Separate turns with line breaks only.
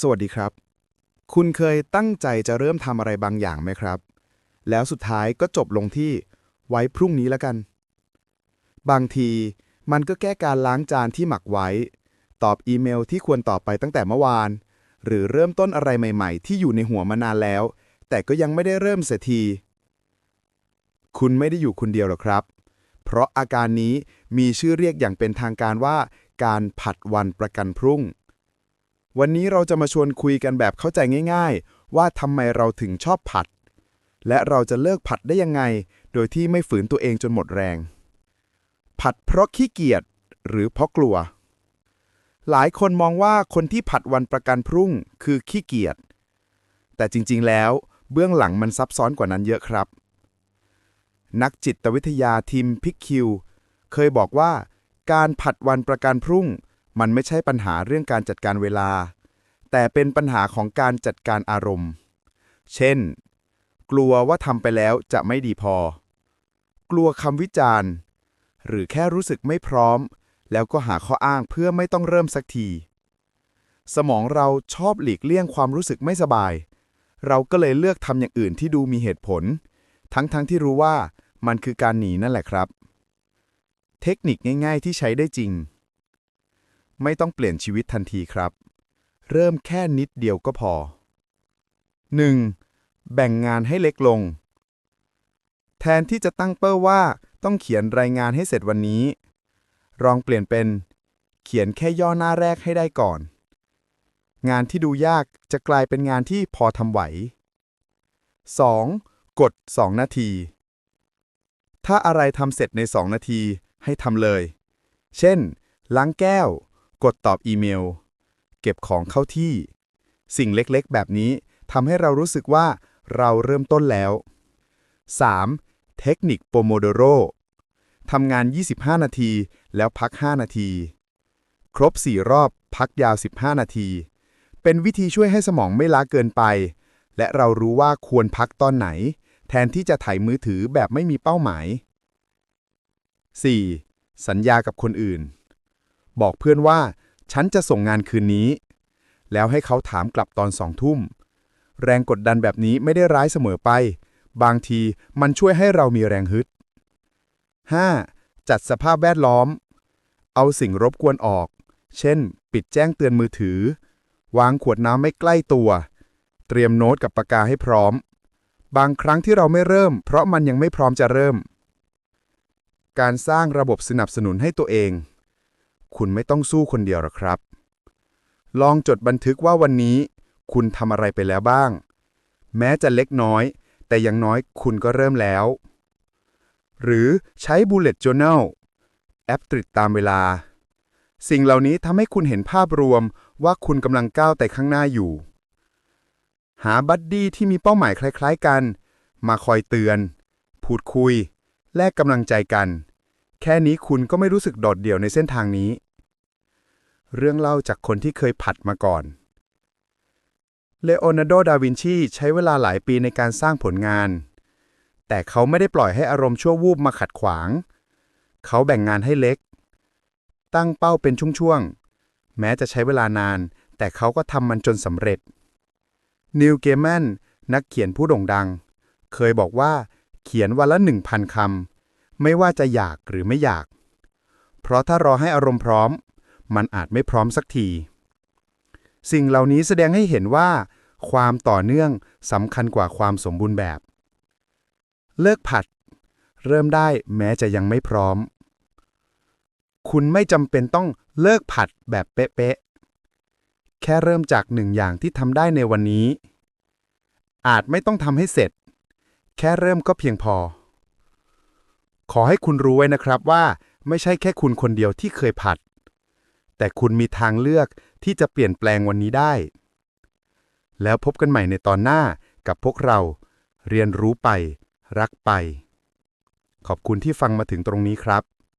สวัสดีครับ คุณเคยตั้งใจจะเริ่มทำอะไรบางอย่างไหมครับ แล้วสุดท้ายก็จบลงที่ไว้พรุ่งนี้แล้วกัน บางทีมันก็แค่การล้างจานที่หมักไว้ ตอบอีเมลที่ควรตอบไปตั้งแต่เมื่อวาน หรือเริ่มต้นอะไรใหม่ ๆ ที่อยู่ในหัวมานานแล้ว แต่ก็ยังไม่ได้เริ่มเสียที คุณไม่ได้อยู่คนเดียวหรอกครับ เพราะอาการนี้มีชื่อเรียกอย่างเป็นทางการว่า การผัดวันประกันพรุ่ง วันนี้เราจะมาชวนคุยกันแบบเข้าใจง่าย ๆ ว่าทำไมเราถึงชอบผัด และเราจะเลิกผัดได้ยังไง โดยที่ไม่ฝืนตัวเองจนหมดแรง ผัดเพราะขี้เกียจหรือเพราะกลัว หลายคนมองว่าคนที่ผัดวันประกันพรุ่งคือขี้เกียจแต่จริงๆแล้ว เบื้องหลังมันซับซ้อนกว่านั้นเยอะครับ นักจิตวิทยาทีมพิกคิว เคยบอกว่า การผัดวันประกันพรุ่ง มันไม่ใช่ปัญหาเรื่องการจัดการเวลา แต่เป็นปัญหาของการจัดการอารมณ์ เช่น กลัวว่าทำไปแล้วจะไม่ดีพอ กลัวคำวิจารณ์ หรือแค่รู้สึกไม่พร้อม แล้วก็หาข้ออ้างเพื่อไม่ต้องเริ่มสักที สมองเราชอบหลีกเลี่ยงความรู้สึกไม่สบาย เราก็เลยเลือกทำอย่างอื่นที่ดูมีเหตุผล ทั้งๆทที่รู้ว่ามันคือการหนีนั่นแหละครับ เทคนิคง่าย ๆ ที่ใช้ได้จริง ไม่ต้องเปลี่ยนชีวิตทันทีครับ เริ่มแค่นิดเดียวก็พอ 1. แบ่งงานให้เล็กลง แทนที่จะตั้งเป้าว่าต้องเขียนรายงานให้เสร็จวันนี้ ลองเปลี่ยนเป็น เขียนแค่ย่อหน้าแรกให้ได้ก่อน งานที่ดูยากจะกลายเป็นงานที่พอทำไหว 2. กด 2 นาที ถ้าอะไรทำเสร็จใน 2 นาทีให้ทำเลย เช่น ล้างแก้ว กดตอบอีเมล เก็บของเข้าที่ สิ่งเล็กๆ แบบนี้ทำให้เรารู้สึกว่าเราเริ่มต้นแล้ว 3. เทคนิคโปโมโดโรทำงาน 25 นาที แล้วพัก 5 นาที ครบ 4 รอบ พักยาว 15 นาที เป็นวิธีช่วยให้สมองไม่ล้าเกินไป และเรารู้ว่าควรพักตอนไหน แทนที่จะถ่ายมือถือแบบไม่มีเป้าหมาย 4. สัญญากับคนอื่น บอกเพื่อนว่า ฉันจะส่งงานคืนนี้ แล้วให้เขาถามกลับตอนสองทุ่ม แรงกดดันแบบนี้ไม่ได้ร้ายเสมอไป บางทีมันช่วยให้เรามีแรงฮึด 5. จัดสภาพแวดล้อม เอาสิ่งรบกวนออก เช่น ปิดแจ้งเตือนมือถือ วางขวดน้ำไม่ใกล้ตัว เตรียมโน้ตกับปากกาให้พร้อม บางครั้งที่เราไม่เริ่ม เพราะมันยังไม่พร้อมจะเริ่ม การสร้างระบบสนับสนุนให้ตัวเอง คุณไม่ต้องสู้คนเดียวหรอกครับ ลองจดบันทึกว่าวันนี้ คุณทำอะไรไปแล้วบ้าง แม้จะเล็กน้อย แต่อย่างน้อยคุณก็เริ่มแล้ว หรือใช้ Bullet Journal แอปติดตามเวลา สิ่งเหล่านี้ทำให้คุณเห็นภาพรวมว่าคุณกำลังก้าวแต่ข้างหน้าอยู่ หาบัดดี้ที่มีเป้าหมายคล้ายๆกัน มาคอยเตือน พูดคุย แลกกำลังใจกัน แค่นี้คุณก็ไม่รู้สึกโดดเดี่ยวในเส้นทางนี้ เรื่องเล่าจากคนที่เคยผัดมาก่อน เลโอนาร์โด ดาวินชี ใช้เวลาหลายปีในการสร้างผลงาน แต่เขาไม่ได้ปล่อยให้อารมณ์ชั่ววูบมาขัดขวาง เขาแบ่งงานให้เล็ก ตั้งเป้าเป็นช่วงๆ แม้จะใช้เวลานาน แต่เขาก็ทำมันจนสำเร็จ นิวเกแมนนักเขียนผู้โด่งดัง เคยบอกว่าเขียนวันละหนึ่งพันคำไม่ว่าจะอยากหรือไม่อยาก เพราะถ้ารอให้อารมณ์พร้อม มันอาจไม่พร้อมสักที สิ่งเหล่านี้แสดงให้เห็นว่า ความต่อเนื่องสำคัญกว่าความสมบูรณ์แบบ เลิกผัด เริ่มได้แม้จะยังไม่พร้อม คุณไม่จำเป็นต้องเลิกผัดแบบเป๊ะๆ แค่เริ่มจากหนึ่งอย่างที่ทำได้ในวันนี้ อาจไม่ต้องทำให้เสร็จ แค่เริ่มก็เพียงพอ ขอให้คุณรู้ไว้นะครับว่าไม่ใช่แค่คุณคนเดียวที่เคยผัด แต่คุณมีทางเลือกที่จะเปลี่ยนแปลงวันนี้ได้ แล้วพบกันใหม่ในตอนหน้ากับพวกเรา เรียนรู้ไป รักไป ขอบคุณที่ฟังมาถึงตรงนี้ครับ